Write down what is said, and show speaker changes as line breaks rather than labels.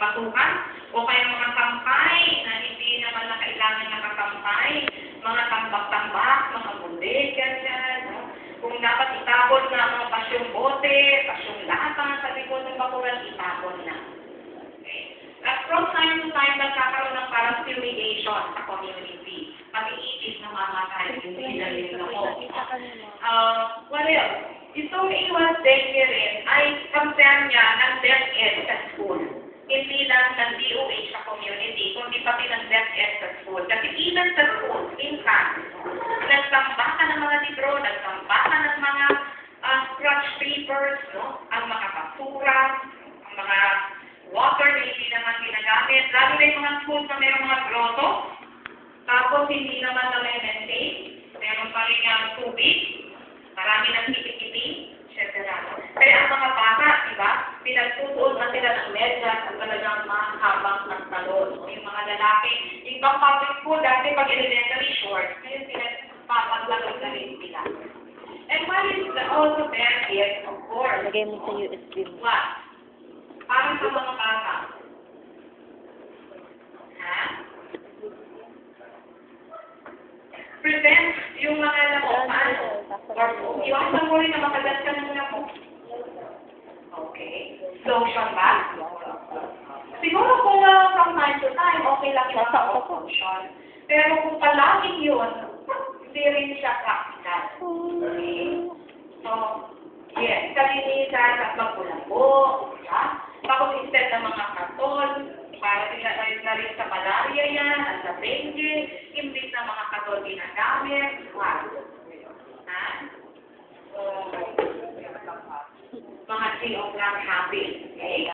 batukan, o kaya mga tampay na hindi naman na kailangan nakatampay, mga tambak-tambak, mga mundi, ganyan, no? Kung dapat itapon na mga pasyong bote, pasyong lata sa likod ng bakuran, itapon na. Okay? At from time to time, nagkakaroon ng parang fumigation sa community. Pag-iisip na mamatay, hindi na rin ako. Uh, what else? Itong iwas dengue rin ay concern niya ng DepEd sa school. Hindi lang ng DOH sa community, kundi pati ng DepEd sa school. Kasi even sa school, minsan, nagsamba ka ng mga libro, nagsamba ka ng mga uh, papers, no? ang mga basura, ang mga water na hindi naman ginagamit, lalo na yung mga schools na mayroong mga grotto, tapos hindi naman na may maintain, meron pa rin yung tubig, marami ng kipi-kipi, etc. Kaya ang mga bata, di ba, pinagtutuon na sila ng medyas at talagang mahabang ng talon. O yung mga lalaki, yung pang public school, dati pag elementary short, ngayon pinagpapaglaro na rin sila. And what is the also there is, of course,
Lagay mo sa USB mo.
what? Para sa mga bata. Ha? Prevent yung mga lamukan. Or iwasan mo rin na makagat ka ng lamok. Okay. Lotion ba? Siguro kung uh, from time to time, okay lang yung mga lotion. Pero kung palaging yun, hindi rin siya practical. Okay? So, yes, kalinisan at magbulambo, diba? Tapos instead ng mga karton, para sila na rin sa malaria yan, at sa dengue, imbis na mga karton ginagamit, what? Ha? So, mga geogram habit, okay?